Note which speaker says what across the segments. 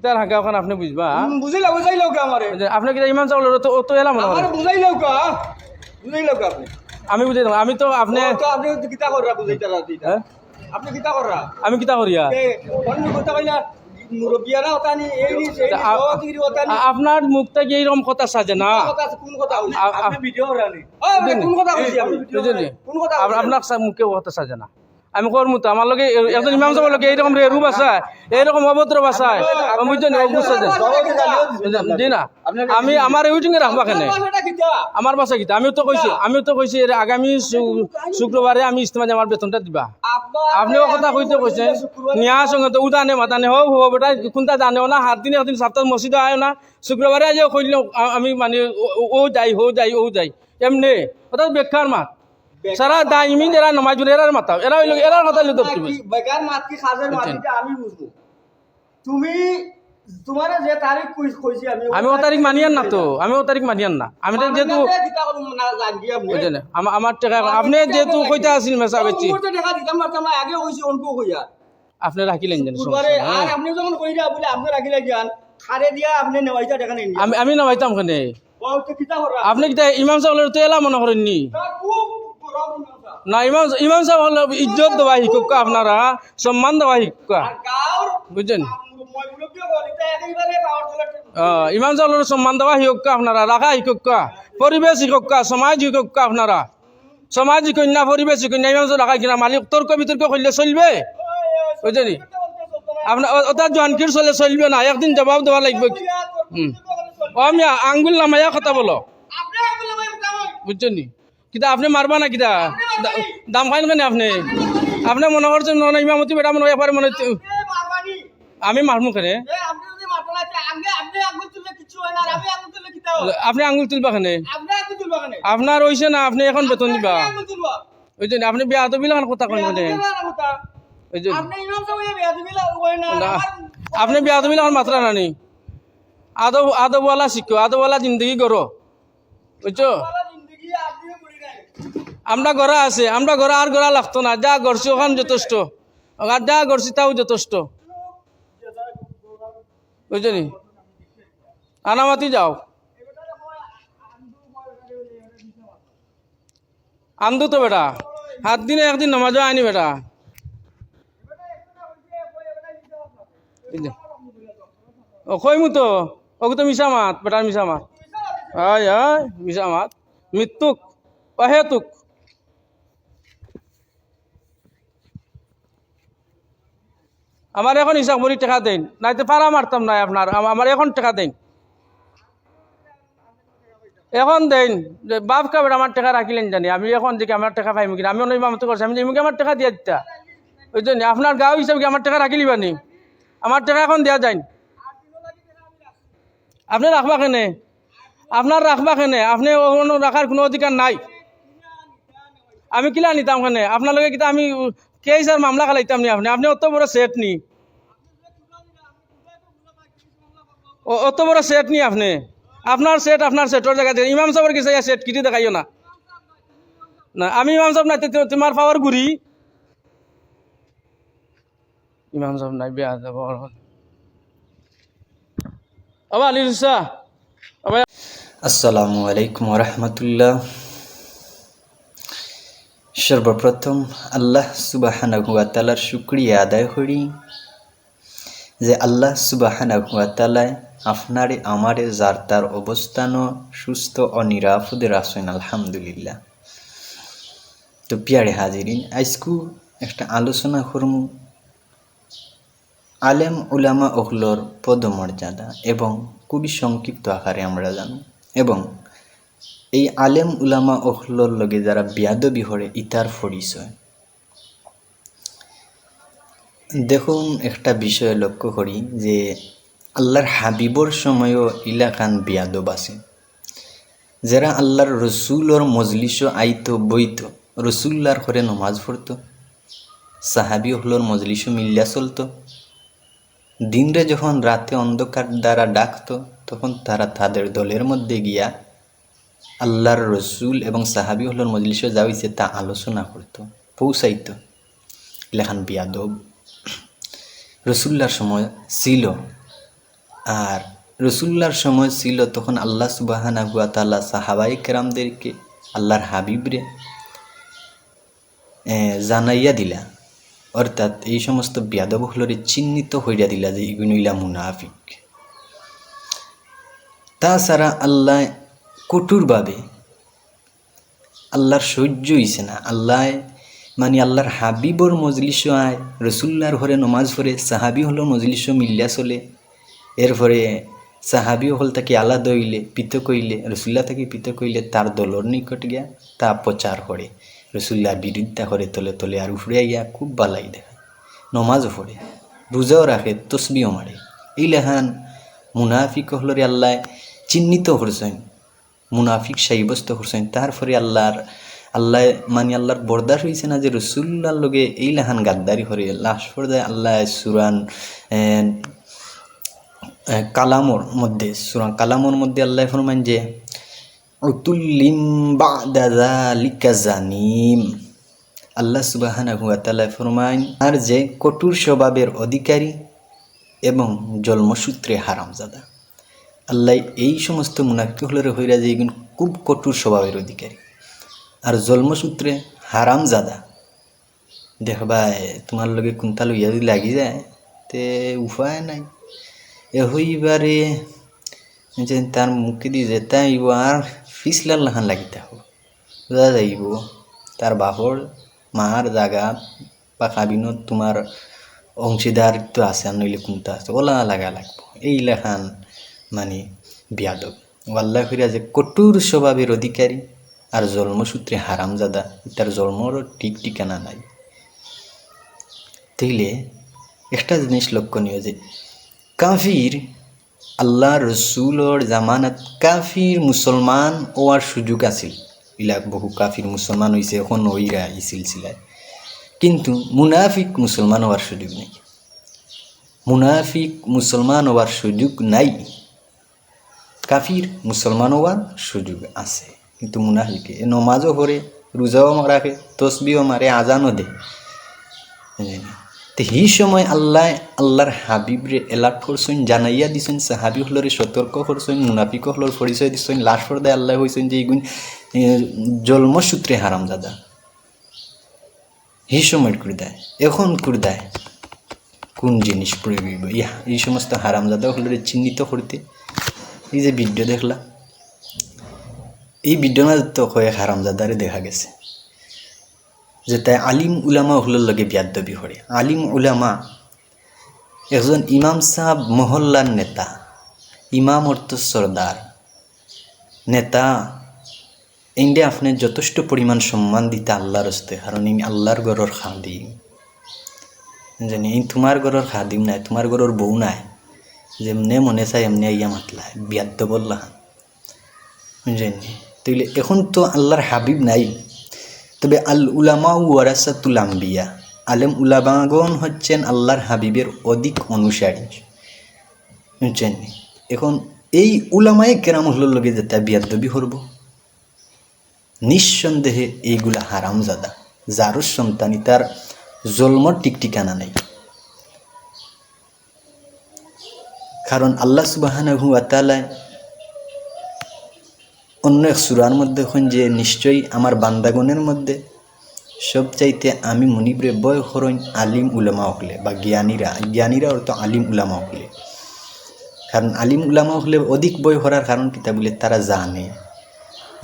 Speaker 1: কিতার হাঁকা ওখানে আপনি বুঝবা
Speaker 2: বুঝাইলা বুঝাইলাও কা আমারে
Speaker 1: আপনি কিতা ইমাম চাউলের তো তো এলাম মনে
Speaker 2: আমারে
Speaker 1: করেন
Speaker 2: বুঝাইলাও কা বুঝাইলাও কা আপনি।
Speaker 1: আমি বুঝাই দেবো আমি তো আপনি
Speaker 2: তো আপনি কিতা কররা বুঝাইতা রাতি? আপনি কিতা কররা
Speaker 1: আমি কিতা করিয়া
Speaker 2: অন্য কথা কইলা নি নি নি নি
Speaker 1: আপনার মুখটা কি এইরকম কথা সাজে না? আপনার মুখে কথা সাজে না? আমি করমু তো, আমার লগে একজন ইমাম সাহেবের লগে এইরকম রেরু বাসায় এইরকম অভদ্র বাসায় বুঝছেন বুঝছে জি না, আমি আমার ইউটিউবে রাখবা কেন? আমার বাসা কিতা আমিও তো কইছি, আমিও তো কইছি আগামী শুক্রবারে আমি ইস্তেমা আমার বেতনটা দিবা। আপনিও কথা কইতে কইছেন নিয়া সঙ্গে তো উদানে মাতানে হোক হো বেটা কোনটা জানেও না, হাত দিন একদিন সপ্তাহ মসজিদে আয় না, শুক্রবারে আজ কইল আমি মানে ও যাই হো যাই, ও যাই। এমনি, ওটা বেকার মাত। সারা দাইমি এরা নমাজ এরার মাতাও এরা হইল এরার কথা লিখতে
Speaker 2: কি বেকার মাত কি খাজের মাত এটা আমি বুঝব। তুমি তোমারে যে তারিখ কইছ কইছি আমি
Speaker 1: আমি ও তারিখ মানিয়ান না তো আমি ও তারিখ মানিয়ান না। আমি তো যেহেতু আমার আমার টাকা আপনি যেহেতু কইতে আসিল মেসা বেচি।
Speaker 2: দেখা দিতাম পারতাম না আগে কইছি অনকো কইয়া।
Speaker 1: আপনি রাখিলেন জানি
Speaker 2: কুরবারে আর আপনি যখন কইরা বলে আপনি রাখিলা জ্ঞান খারে দিয়া আপনি নেওয়াইতা দেখা নেই
Speaker 1: আমি আমি নবাইতাম কেনে? আপনি কিতা ইমাম সাহেবের তো এলা মনে করেননি?
Speaker 2: না
Speaker 1: ইমাম ইমাম সাহেব হলো ইজ্জত দেওয়া শিক্ষক আপনারা? সম্মান দেওয়া
Speaker 2: গাঁর
Speaker 1: বুঝছেন? ইমাম সাহেবের সম্মান দেওয়া শিক্ষক আপনারা? রাখা শিক্ষক পরিবেশ শিক্ষক সমাজ শিক্ষক আপনারা? সমাজ কন্যা পরিবেশ কন্যা ইমাম সাহেব রাখা কিনা? মালিক তর্ক বিতর্ক করলে চলবে? বুঝছেন আপনার ওটা জোয়ানকির চলে চলবে না। একদিন জবাব দেওয়া লাগবে হুম। ও মিয়া আঙ্গুল নামাইয়া কথা বলো। বুঝছেন কিতা আপনি মারবা না কিতা? দাম খাইন কেন আপনি? আপনি মনে করছেন না ইমামতি বেটা মনে এবারে মনে আমি মারমু কেনে?
Speaker 2: আপনি
Speaker 1: আঙ্গুল তুলবা কেনে? আপনার হইছে না আপনি এখন বেতন দিবা। ওই জন্য আপনি বিয়া তো বিলাখান কথা কেনে? ওই জন্য
Speaker 2: আপনি বিয়া
Speaker 1: তো বিলাখান মাত্রা নানি আদব আদবওয়ালা শিখো আদবওয়ালা জিন্দগি করো বুঝছ
Speaker 2: আমার জিন্দেগি আপনি করি নাই
Speaker 1: আমরা গড়া আছে, আমরা গড়া আর গড়া লাগতো না, যা গড়ছি ওখান যথেষ্ট। আর যা করছি তাও যথেষ্ট। বুঝছ নি আনামাতি যাও। আন্দু তো বেটা হাত দিনে একদিন নামাজ আনি বেটা। বুঝলে? ও কইমু তো ওকে তো মিশা মাত বেটার মিশা মাত হয় হয় মিশা মাত মৃত্যুক, অহেতুক। আমার এখন হিসাব করি টাকা দেন, নাইতে পারা মারতাম না আপনার, আম- আমার এখন টাকা দেন। এখন দেন বাপ কাবের আমার টাকা রাখিলেন জানি, আমি এখন দেখি আমার টাকা পাইম কিনা, আমি অন্য মতো করছি, আমি এমনি আমার টাকা দিয়ে দিতা। ওই জন্য আপনার গাঁও হিসাবে আমার টাকা রাখিলি বানি? আমার টাকা এখন দেওয়া যায় আপনি রাখবা কেনে? আপনার রাখবা কেনে? আপনি রাখার কোনো অধিকার নাই। আমি কিলা নিতাম কেনে? আপনার লগে কিতা আমি কে স্যার মামলা খালাইতাম নি আপনি? আপনি অত বড় সেট নি। অত বড় সেট নি আপনি? আপনার সেট আপনার সেটর জায়গা দিয়ে ইমাম সাহেবের কাছে সেট কিটি দেখাইও না। না, আমি ইমাম সাহেব নাই তোমার পাওয়ার ঘুরি ইমাম সাহেব নাই, বেয়া যাব আবা আলী রুসা আবা
Speaker 3: আসসালামু আলাইকুম রহমতুল্লাহ। সর্বপ্রথম আল্লাহ সুবাহানার শুক্রিয়া আদায় করি যে আল্লাহ সুবাহানায় আপনারে, আমারে, যার তার অবস্থানও সুস্থ ও নিরাপদে রাখেন আলহামদুলিল্লাহ। তো পিয়ারে হাজিরিন, আজকু একটা আলোচনা করম আলেম উলামা ওহলর পদমর্যাদা এবং খুবই সংক্ষিপ্ত আকারে আমরা জানি এবং এই আলেম উলামা ওহলর লগে যারা বিয়াদবি হরে ইতার পরিচয়। দেখুন একটা বিষয় লক্ষ্য করি যে আল্লাহর হাবিবর সময়ও ইলাকান বিয়াদব আছে। যারা আল্লাহর রসুলর মজলিসও আইত, বইত, রসুল্লার ঘরে নমাজ পড়তো, সাহাবি হলোর মজলিসও মিল্লা চলতো, দিনরে যখন রাতে অন্ধকার দ্বারা ডাকত, তখন তারা তাদের দলের মধ্যে গিয়া আল্লাহর রসুল এবং সাহাবি হলোর মজলিসে যা হইছে তা আলোচনা করত, পৌঁছাইত। লেখান বিয়াদব। রসুল্লার সময় ছিল। আর রসুল্লার সময় ছিল তখন আল্লাহ সুবাহানা হুয়া তাল্লাহ সাহাবাই কেরামদেরকে, আল্লাহর হাবিবরে জানাইয়া দিলা। অর্থাৎ এই সমস্ত বিয়াদব হলরে চিহ্নিত হইয়া দিলা যে ইগুনইলা মুনাফিক। তাছাড়া আল্লাহ কঠোরভাবে। আল্লাহর সহ্য হইছে না। আল্লাহ মানে আল্লাহর হাবিবর মজলিস আয় রসুল্লার ঘরে নমাজ পড়ে, সাহাবি হলো মজলিস মিল্লা চলে। এরপরে সাহাবি হল তাকে আলাদা হইলে পিত কইলে রসুল্লাহ তাকে পিত কইলে তার দলর নিকট গিয়া তা প্রচার করে। রসুল্লাহর বিরুদ্ধা করে, তলে তলে আর উফরে গিয়া খুব বালাই দেখায়। নমাজও পড়ে, রোজাও রাখে তসবিও মারে। এই লেহান মুনাফিক হলরে আল্লাহ চিহ্নিত করছেন। মুনাফিক সাব্যস্ত করছেন। তারপরে আল্লাহর, আল্লাহ মানে আল্লাহর বরদাস হয়েছে না যে রসুল্লার লগে এই লেহান গাদ্দারি করে। লাশ পর্দায় আল্লাহ সুরান কালামর মধ্যে, সুরান কালামর মধ্যে আল্লাহ ফরমান যে, উতুল্লিম বাদালিকা জানিম। আল্লাহ সুবাহানা হুয়া ফরমান আর যে কটুর স্বভাবের অধিকারী এবং জন্মসূত্রে হারামজাদা। আল্লাহ এই সমস্ত মুনাফিক হলের হইরা যে খুব কঠোর স্বভাবের অধিকারী। আর জন্মসূত্রে হারামজাদা। দেখবা তোমার লগে কোনটা লইয়া যদি লাগি যায়, তে উপায় নাই। এ হইবারে যে তার মুখে দিয়ে যেতে আইব আর ফিসলার লাহান লাগিতে হব বুঝা যাইব, তার বাপর, মার জাগা বা কাবিনত তোমার অংশীদারিত্ব আছে আর নইলে কোনটা আছে। ওলা লাগা লাগবো। এই লেখান মানে বিয়াদব। আল্লাহ ফিরা যে কঠোর স্বভাবের অধিকারী আর জন্মসূত্রে হারামজাদা, তার জন্মর ঠিক ঠিকানা নাই। তাইলে একটা জিনিস লক্ষণীয় যে, কাফির আল্লাহ রসুলর জামানাত কাফির মুসলমান ওয়ার সুযোগ আছিল। ইলাক বহু কাফির মুসলমান হয়েছে এখন ওইরা এই সিলসিলায়। কিন্তু মুনাফিক মুসলমান হওয়ার সুযোগ নেই। মুনাফিক মুসলমান হওয়ার সুযোগ নাই। কাফির মুসলমান হওয়ার সুযোগ আছে। কিন্তু মুনাফিকে নমাজও পড়ে, রোজাও রাখে তসবিও মারে, আজানও দে বুঝলেন? তো এই সময় আল্লাহ, আল্লাহর হাবিবরে এলার্ট করছেন, জানাইয়া দিছেন, সাহাবি হলরে সতর্ক করছেন, মুনাফিক হলর পরিচয় দিচ্ছেন লাশ পর্দায় আল্লাহ হয়েছেন যে এইগুণ জন্মসূত্রে হারাম দাদা এই সময় করে দেয়, এখন করে দেয়। কোন জিনিস প্রয়োগ এই সমস্ত হারামজাদা হলরে চিহ্নিত করতে এই যে ভিডিও দেখলা, এই ভিডিও মাঝে তো কয়েক হারামজাদারে দেখা গেছে যে তাই আলিম উলামা হলের লগে বিয়াদ্দবি করে আলিম উলামা একজন ইমাম সাহাব মহল্লার নেতা ইমাম অর্থ সর্দার নেতা ইন্ডিয়া আপনি যথেষ্ট পরিমাণ সম্মান দিতে আল্লাহর হস্তে কারণ ইনি আল্লাহর গরর খাদিম। জানি তোমার গরর খাদিম নাই তোমার গরর বউ নাই। যেমনে মনে চাই এমনি আইয়া মাতলা বিয়াদ্দ বললা। বুঝলেন তাইলে এখন তো আল্লাহর হাবিব নাই। তবে আল উলামা ওয়ারাসাতুল আম্বিয়া, আলেম উলামাগণ হচ্ছেন আল্লাহর হাবিবের অধিক অনুসারী। বুঝছেন এখন এই উলামায়ে কেরাম হলোর লগে যেটা বিয়াদ্দবি করব, নিঃসন্দেহে এইগুলা হারামজাদা। যারও সন্তানই তার জন্ম টিকটিকানা নেই। কারণ আল্লাহ সুবাহানাহু আতালায় অন্য এক সুরার মধ্যে এখন যে নিশ্চয়ই আমার বান্দাগণের মধ্যে সবচাইতে আমি মনিবরে বয় হরইন আলিম উলামা হলে বা জ্ঞানীরা। জ্ঞানীরা অর্থ আলিম উলামা হলে কারণ আলিম উলামা হলে অধিক বয় হরার কারণ কিতা বলে তারা জানে।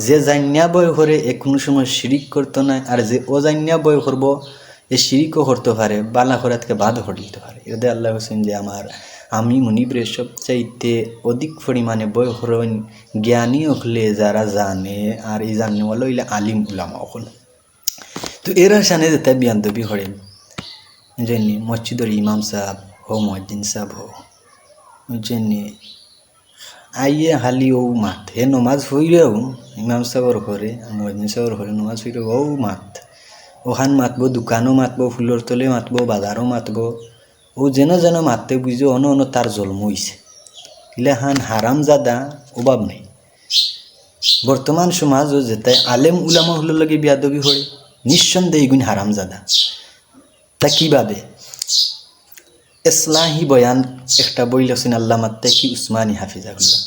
Speaker 3: যে জান্যা বয় হরে এ কোনো সময় শিরিক করতো না আর যে অজান্যা বয় করব এ শিরিকও করতে পারে, বালা করাতকে বাদ হরে দিতে পারে এদের আল্লাহ হোসেন যে আমার আমি মনিবরে সবচাইতে অধিক পরিমাণে বয় হরণ জ্ঞানী হলে যারা জানে আর এই জানে বলো ইলে আলিম উলামা হল। তো এরা সানে যেতে বিয়ান্তবি হরে জেনে মসজিদর ইমাম সাহেব হো মহদ্দিন সাহেব হো জেনে আইয়ে হালি ও মাত হে নমাজ হইলেও, ইমাম সাহেবর ঘরে মহদ্দিন সাহেবর ঘরে নমাজ হইলেও ও মাত ওখান মাতবো, দোকানও মাতবো, ফুলের তলে মাতবো, বাজারও মাতবো। ও যেন যেন মারতে বুঝে অন অন তার জন্ম হইছে। ইলাহান হারাম জাদা, অভাব নেই। বর্তমান সমাজ ও যেতে আলেম উলামা হলের লগে বিয়াদবি হরে নিঃসন্দেহে এগুণ হারাম জাদা। তা কীভাবে? ইসলাহি বয়ান, একটা বই লেখছেন আল্লাহ মাত্তাকি উসমানী হাফিজাহুল্লাহ।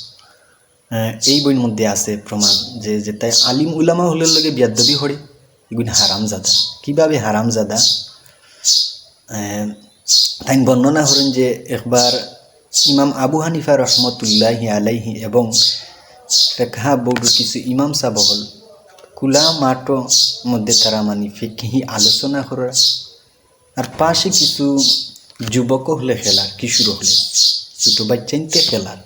Speaker 3: এই বইয়ের মধ্যে আছে প্রমাণ যে যেটাই আলিম উলামা হলের লগে বিয়াদ্দবি হরে এগুলো হারামজাদা কীভাবে হারামজাদা তাই বর্ণনা করেন যে একবার ইমাম আবু হানিফা রহমতুল্লাহি আলাইহি এবং ফেকহা বোর্ডের কিছু ইমাম সাহ হল কুলা মাটো মধ্যে তারা মানে ফেকহি আলোচনা করা। আর পাশে কিছু যুবক হলে খেলার, কিশোর হলে, ছোটো বাচ্চাইতে খেলার।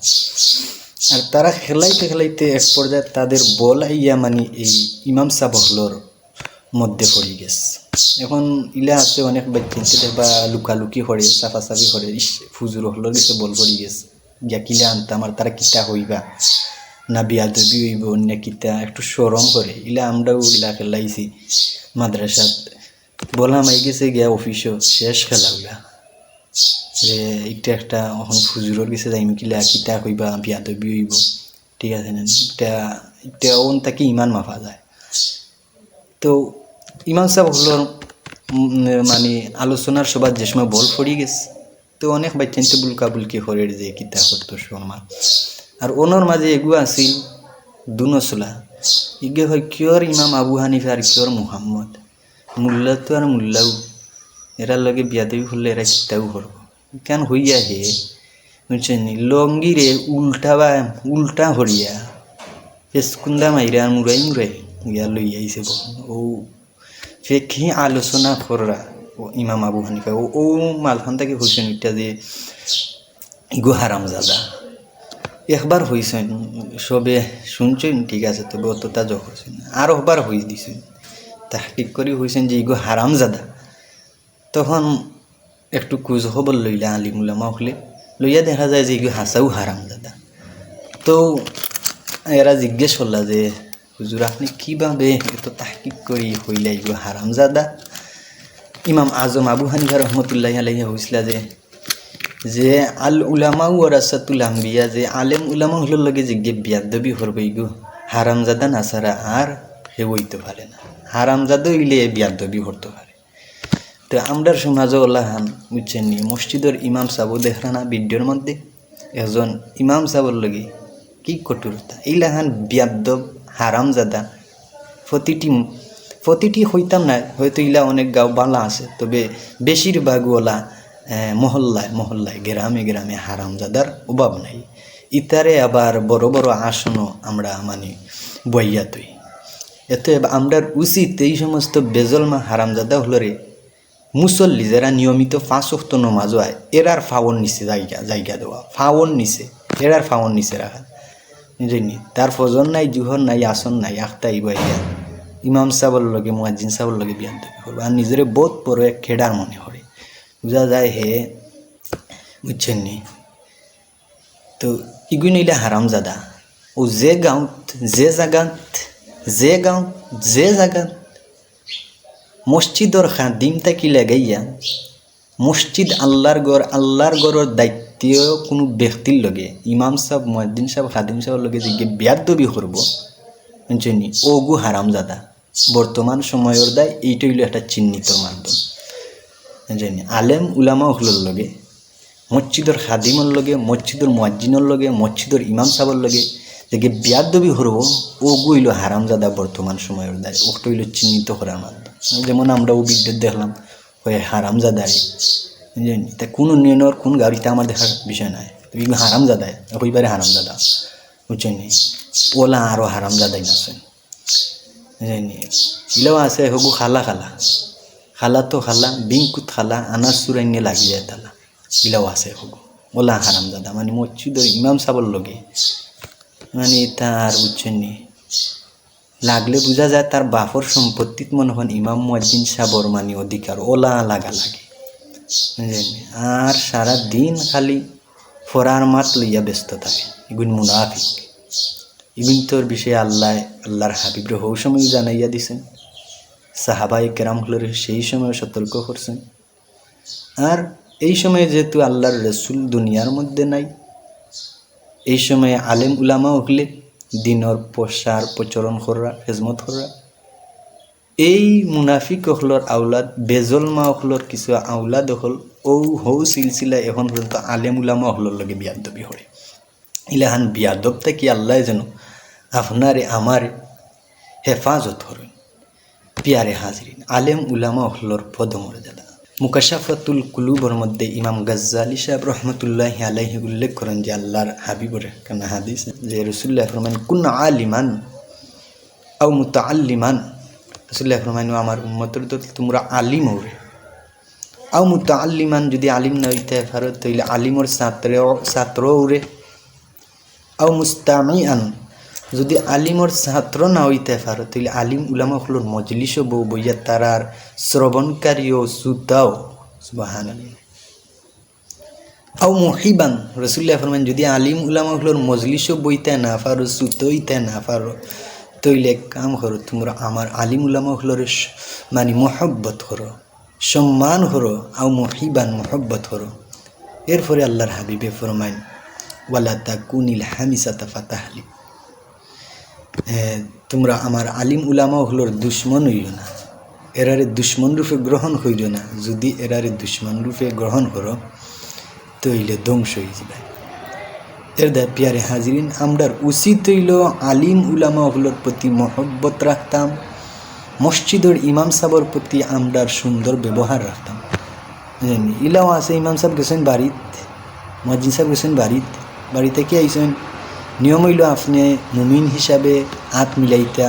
Speaker 3: আর তারা খেলাইতে খেলাইতে এক পর্যায়ে তাদের বল আইয়া মানে এই ইমাম সাবহলর মধ্যে পড়ে গেছে। এখন ইলা আছে, অনেক বাচ্চাইতে বা লুকালুকি করে, সাফাসাফি করে ফুজুর হলর গেছে, বল পড়ে গেছে। গিয়া কিলা আনতাম, আর তারা কিতা হইবা? না বিয়া বিয়াদবি হইব, অন্য কিতা, একটু সরম করে। ইলা আমরাও ইলা খেলাইছি মাদ্রাসাত। বললাম আই গেছে গিয়া অফিসও, শেষ খেলাগুলা যে এটা একটা এখন ফুজুরের গেছে, যাইম কিলা, কিতা কইবা বিয়াদবি হইব। ঠিক আছে না? এটা এটা ওন তাকে ইমান মাফা যায়। তো ইমাম সাহেব হলোর মানে আলোচনার সবার যে সময় বল পড়ি গেছে, তো অনেক বাচ্চাইতে বুলকা বুলকি হরের যে কিতা করতো শর্মা আর ওনর মাঝে এগুলো আছিল, দুনসলা, ইগে হয় কিয়র ইমাম আবু হানিফা আর কিয়র মুহাম্মদ, মুল্লা তো আর মুল্লাও এরার লগে বিয়া দেবী হলে এরা কিতাও করব কেন হইয়া হে? বুঝছেন লঙ্গিরে উল্টা বা, উল্টা হরিয়া ফেসকুন্দা মাইরে মুরাই মুরাই ইয়া লই আইছে ও ফেকি আলোচনা কররা ও ইমাম আবু হানিফা, ও ও মালখান থেকে হইছেন এটা যে ইগো হারাম জাদা একবার হইছেন, সবে শুনছেন, ঠিক আছে তবে অতটা যোগ হয়েছেন আর একবার হই দিছেন, তাহকিক করে হয়েছেন যে ইগো হারাম জাদা তখন একটু কুজ খবর লইলা আলিমুলামা হলে, লইয়া দেখা যায় যে ইগো হাসাও হারাম জাদা তো এরা জিজ্ঞেস করলা যে হুজুর, আপনি কীভাবে এত তাহকিক করি হইলা ইগো হারাম জাদা ইমাম আজম আবু হানিফা রহমতুল্লাহ আলাইহা হয়েছিল যে যে আল উলামা ওরাসাতুল আম্বিয়া, যে আলেম উলামা হলোর লগে যে গে বিয়াদবি হরবই গো হারামজাদা নাসারা আর হে হইতে পারে না। হারামজাদা হইলে বিয়াদবি হরতে পারে। তো আমরার সমাজও ওলাহান বুঝছেন নি, মসজিদের ইমাম সাবু দেখরা ভিডিওর মধ্যে একজন ইমাম সাবর লগে কি কঠোরতা? এইলাহান বিয়াদব হারামজাদা প্রতিটি প্রতিটি হইতাম না, হয়তো ইলা অনেক গাঁও বালা আছে, তবে বেশিরভাগ ওলা মহল্লায় মহল্লায়, গ্রামে গ্রামে হারামজাদার অভাব নাই। ইতারে আবার বড় বড় আসনও আমরা মানে বইয়া তৈ এত আমরার উচিত এই সমস্ত বেজলমা হারামজাদা হলরে মুসল্লি যারা নিয়মিত অক্ত নমাজ হয়, এরার ফাওন নিচে জায়গা জায়গা দেওয়া ফাওন নিচে, এরার ফাওন নিচে রাখা। বুঝলি তার ফজর নাই, জুহর নাই আসন নাই আখতাই বাইয়া ইমাম সাহর লগে, মুয়াজ্জিন সাহর লগে বিয়ান দেবে করব আর নিজেরে বড় এক খেডার মনে করে বুঝা যায় হে বুঝছেন নি তো ইগুই নইলে হারাম জাদা ও যে গাঁৱত যে জাগাত, যে গাঁৱত যে জাগাত মসজিদর খাদিম তাকি লাগাইয়া? মসজিদ আল্লাহর গড় আল্লাহর গড়ের দায়িত্ব কোনো ব্যক্তির লগে, ইমাম সাহেব মুয়াদ্দিন সাহেব খাদিম সাহেবের লগে যে বিয়াদবি করব বুঝছেনি ওগু হারাম জাদা। বর্তমান সময়ের দায় এইটা হইল একটা চিহ্নিত মাধ্যম বুঝছেনি আলেম উলামা হলোর লগে মসজিদর খাদিমর লগে মসজিদর মুয়াজ্জিনের লগে মসজিদর ইমাম সাহেবের লগে দেখে বিয়াদবি হরব ওগু হইল হারামজাদা বর্তমান সময়ের দায় ওটা হইল চিহ্নিত করার মাধ্যম যেমন আমরা ও বিদ্যুৎ দেখলাম ওই হারামজাদায় বুঝলেন তা কোন নিয়নের কোন গাড়িতে আমার দেখার বিষয় নয় এগুলো হারামজাদায় হইবারে হারামজাদা, বুঝছেন নি? ওলা আরও হারামজাদাই আছেন বুঝলেন নি? ইলাও আছে হগু খালা খালা। খালা তো খালা, বিংকুত খালা আনাজ সুরাইনে লাগি যায় তালা। ইলাও আছে হগু ওলা হারামজাদা মানে মসজিদের ইমাম সাবর লগে। মানে তার, বুঝছেন লাগলে বোঝা যায় তার বাপর সম্পত্তিত মনে হন ইমাম মুয়াজ্জিন সাবর মানে অধিকার। ওলা লাগা লাগে। আর সারা দিন খালি ফরার মাত লইয়া ব্যস্ত থাকে। এগুন মুনাফিক। এগুন তোর বিষয়ে আল্লাহ, আল্লাহর হাবিবরে হৌ সময় জানাইয়া দিছেন। সাহাবাই কেরাম হলের সেই সময় সতর্ক করছেন। আর এই সময়ে যেহেতু আল্লাহর রসুল দুনিয়ার মধ্যে নাই, এই সময়ে আলেম উলামা হলে দিনর প্রসার প্রচলন করা খেজমত করা এই মুনাফিক হলর আউলাদ বেজল মা হলর কিছু আউলাদ হল ও হৌ সিলসিলা এখন পর্যন্ত আলেম উলামা হলোর লগে বিয়াদবি হরে ইলাহান বিয়াদবটা কি আল্লাহ যেন আপনারে আমার হেফাজত হরেন পিয়ারে হাজরিন আলেম উলামা হলোর পদমর্যাদা মুকাশাফাতুল কুলুবর মধ্যে ইমাম গাজ্জালি সাহেব রহমতুল্লাহ আলাইহি উল্লেখ করেন যে আল্লাহর হাবিবর কেন হাদিস যে রসুল্লাহ ফরমান কুন আলিমান আও মুতাআল্লিমান রসুল্লাহ ফরমান আমার উম্মতর তো তোমরা আলিম হরে আও মুতাআল্লিমান, যদি আলিম না হইতে পারো তাইলে আলিমর ছাত্র ছাত্র উরে আও মুস্তামিআন, যদি আলিমর ছাত্র না হইতে পারো তাহলে আলিম উলামা হলোর মজলিসও বউ বইয়া তারার শ্রবণকারীও সুতাও সুবাহান আও মহিবান রসুল্লাহ ফরমান যদি আলিম উলামা হলোর মজলিসও বইতে না পারো সুতইতে না পারো তৈলে কাম করো তোমরা আমার আলিম উলামা হলোর মানে মহব্বত করো সম্মান করো আও মহিবান মহব্বত করো এরপরে আল্লাহর হাবিবে ফরমাইন ওয়ালা তাকুনিল হামিসাতা ফাতাহলি এ, তোমরা আমার আলিম উলামা হলোর দুশ্মন হইও না। এরারে দুশ্মন রূপে গ্রহণ হইল না। যদি এরারে দুশ্মন রূপে গ্রহণ করো তৈলে ধ্বংস হয়ে যাবে। এর দা পিয়ারে হাজিরিন, আমরার উচিত হইল আলিম উলামা হলোর প্রতি মহব্বত রাখতাম, মসজিদের ইমাম সাহর প্রতি আমরার সুন্দর ব্যবহার রাখতাম। ইলাও আছে, ইমাম সাহেব গেছেন বাড়িত, মসজিদ সাহেব গেছেন বাড়িত, বাড়িতে কি আইসেন নিয়ম হইল আপনি মুমিন হিসাবে হাত মিলাইতা,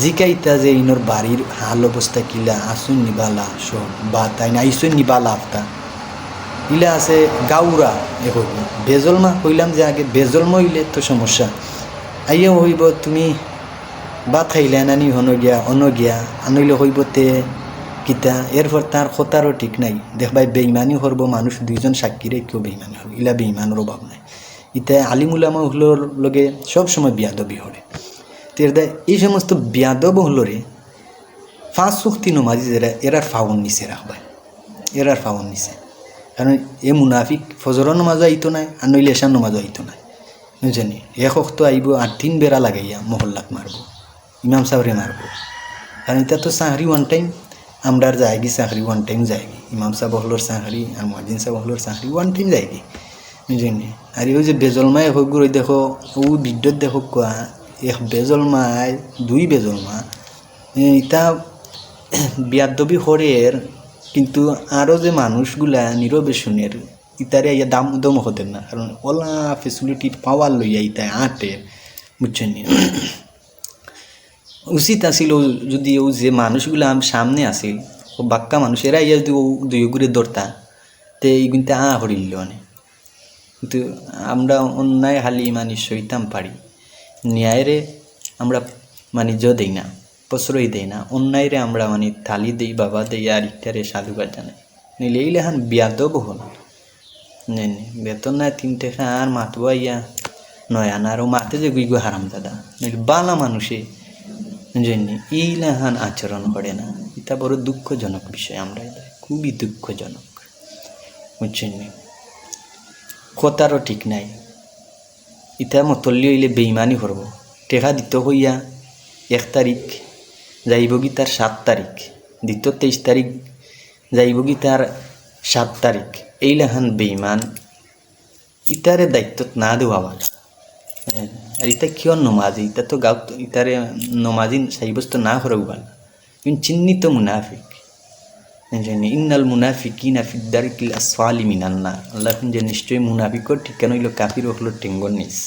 Speaker 3: জিকাইতা যে ইনর বাড়ির হাল অবস্থা কিলা, আসুন নিবালা সব বা তাই না, আইসুন নিবালা আফতা ইলা আছে গাউরা। বেজলমা কইলাম যে আগে বেজলমা হইলে তো সমস্যা। আইয়াও হইব তুমি বাত খাইলে নানি হন গিয়া, অন গিয়া? আনইলে হইব তে কিতা? এরপর তার খতারও ঠিক নাই। দেখবাই বেইমানি করব মানুষ, দুইজন সাক্ষীরে কেউ বেইমানি হবে ইলা বেইমানের অভাব নাই। ইতা আলিমুলামা হলোর লগে সব সময় বিয়াদবি হরে। তের দেয় এই সমস্ত বিয়াদব হলরে পাঁচ শক্তি নমাজি যারা এরার ফাউন নিচে রাখবাই এরার ফাউন নিচে কারণ এ মুনাফিক ফজর নমাজও আইতো নাই আর নইলে এসার নমাজও আইতো নাই। বুঝছেনি এক অক্ত আইব আর তিন বেড়া লাগাইয়া মহল্লাক মারব ইমাম সাহরে মারব কারণ এটা তো চাকরি ওয়ান টাইম আমরার যায়গি চাকরি ওয়ান টাইম যায়গি। ইমাম সাহেব হলোর চাকরি আর মহাজিন সাহেব হলোর চাকরি ওয়ান টাইম যায়গি বুঝলি আর ওই যে বেজলমায় হোক গুরু দেখো ও বিদ্যুৎ দেখো কোয়া এক বেজলমায় দুই বেজলমা ইটা বিয়াদবি হরের কিন্তু আরও যে মানুষগুলা নীরবে শুনের, ইতারে ইয়া দাম দম হতেন না। কারণ ওলা ফেসিলিটি পাওয়ার লইয়া ইতায় আটের বুঝছেন উচিত আছিল ও যদি ও যে মানুষগুলো আম সামনে আছিল ও বাক্কা মানুষ, এরা ইয়া যদি ও দুই ঘুরে দৌড়তা, তে এই কিন্তু আ হরিল অনেক কিন্তু আমরা অন্যায় হালি মানে সইতাম পারি। ন্যায়রে আমরা মানে দেই না। প্রশ্রয় দেই না। অন্যায়রে আমরা মানে থালি দেই, বাবা দেই, আর ইত্যারে সাধুবাদ জানাই। নিলে এই লেখান বিয়াদব হল। নেন বেতন নাই তিন টাকা আর মাতব ইয়া নয় আনা আর ও মাতে যে গুইগু হারাম দাদা। নইলে বালা মানুষে। জন্য এই লেহান আচরণ করে না। এটা বড় দুঃখজনক বিষয় আমরা খুবই দুঃখজনক। বুঝছেন নি? কথারও ঠিক নাই। ইতা মতল্লি হইলে বেইমানি করব। টেকা দিত হইয়া। এক তারিখ যাইব কি তার সাত তারিখ দ্বিতীয় তেইশ তারিখ যাইব কি তার সাত তারিখ। এই লেখান বেইমান ইতারে দায়িত্বত না দেওয়া ভালো হ্যাঁ, আর ইতা কিয় নমাজি? ইতা তো গাঁত ইতারে নমাজি সাব্যস্ত না করেও ভালো কিন্তু চিহ্নিত মুনাফিক। জানি ইন্নাল মুনাফিকিনা ফি দারিকিল আসফালি মিনান্না আল্লাহ যে নিশ্চয়ই মুনাফিকর ঠিকানা হইল কাফির হলো টেঙ্গর নিস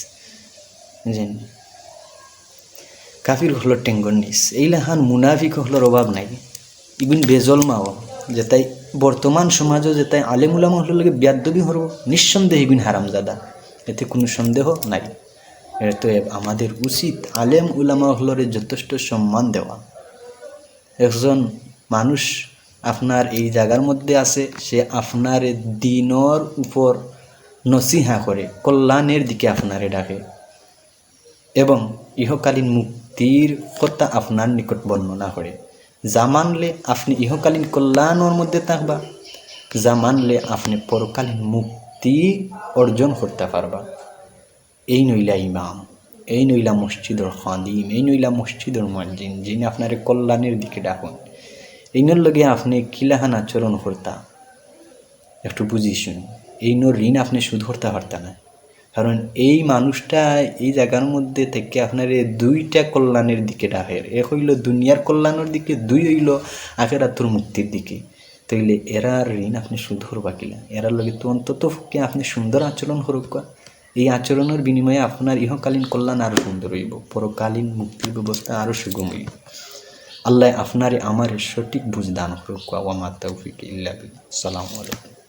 Speaker 3: জানি। কাফির হলো টেঙ্গর নিস এই লাহান মুনাফিক হলোর অভাব নাই। ইগুন বেজলমাও যেটাই বর্তমান সমাজও যেটাই আলেমুলামা হলো লাগে ব্যাদ্যবি হরব, নিঃসন্দেহে ইগুন হারামজাদা। এতে কোনো সন্দেহ নাই। তো আমাদের উচিত আলেম উলামা হলরে যথেষ্ট সম্মান দেওয়া। একজন মানুষ আপনার এই জায়গার মধ্যে আছে, সে আপনার দিনর উপর নসিহা করে, কল্যাণের দিকে আপনারে ডাকে। এবং ইহকালীন মুক্তির কথা আপনার নিকট বর্ণনা করে। যা মানলে আপনি ইহকালীন কল্যাণের মধ্যে থাকবা। যা মানলে আপনি পরকালীন মুক্তি অর্জন করতে পারবা। এই নইলা ইমাম, এই নইলা মসজিদর খাদিম, এই নইলা মসজিদর মসজিদ যিনি আপনার কল্যাণের দিকে ডাকুন। এইনার লগে আপনি কিলাহান আচরণ করতা। একটু বুঝি শুনি এই নো ঋণ আপনি সুদ করতে পারতেন না। কারণ এই মানুষটা এই জায়গার মধ্যে থেকে আপনার এই দুইটা কল্যাণের দিকে ডাকের এক হইল দুনিয়ার কল্যাণের দিকে, দুই হইল আখেরাতুর মুক্তির দিকে। তাইলে এরা ঋণ আপনি সুদ করবা কিলা এরার লগে তো অন্তত পক্ষে আপনি সুন্দর আচরণ করুক এই আচরণের বিনিময়ে আপনার ইহকালীন কল্যাণ আরও সুন্দর হইব, পরকালীন মুক্তির ব্যবস্থা আরও সুগম হইব। আল্লাহ আপনারে আমার সঠিক বুঝ দান করুক, ওয়া মা তৌফিক ইল্লা। আসসালামু আলাইকুম।